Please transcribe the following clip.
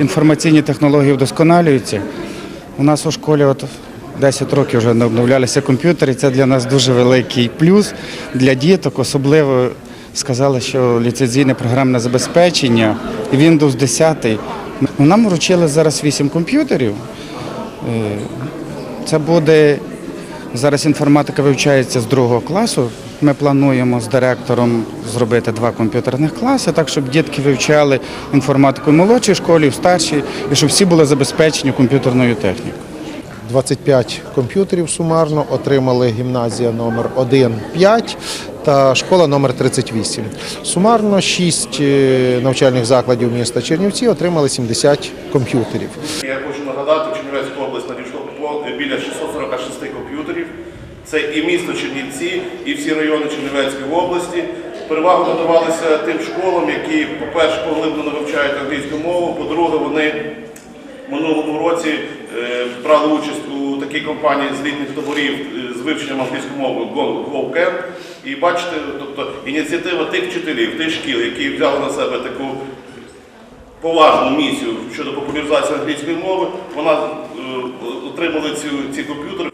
інформаційні технології вдосконалюються. У нас у школі от 10 років вже не обновлялися комп'ютери. Це для нас дуже великий плюс для діток. Особливо сказали, що ліцензійне програмне забезпечення Windows 10. Ну, Нам вручили зараз 8 комп'ютерів. Е, Це буде зараз інформатика вивчається з другого класу. Ми плануємо з директором зробити два комп'ютерних класи, так щоб дітки вивчали інформатику в молодшій школі, в старшій, і щоб всі були забезпечені комп'ютерною технікою. 25 комп'ютерів сумарно отримали гімназія номер 1 5 та школа номер 38. Сумарно 6 навчальних закладів міста Чернівці отримали 70 комп'ютерів. Я хочу нагадати, в Чернівецьку область надійшло біля 646 комп'ютерів. Це і місто Чернівці, і всі райони Чернівецької області. Перевагу надавалися тим школам, які, по-перше, поглиблено вивчають англійську мову, по-друге, вони минулому році е, брали участь у такій кампанії з літніх таборів е, з вивченням англійської мови Go-. І бачите, тобто ініціатива тих вчителів, тих шкіл, які взяли на себе таку поважну місію щодо популяризації англійської мови, вона е, отримали ці, ці комп'ютери.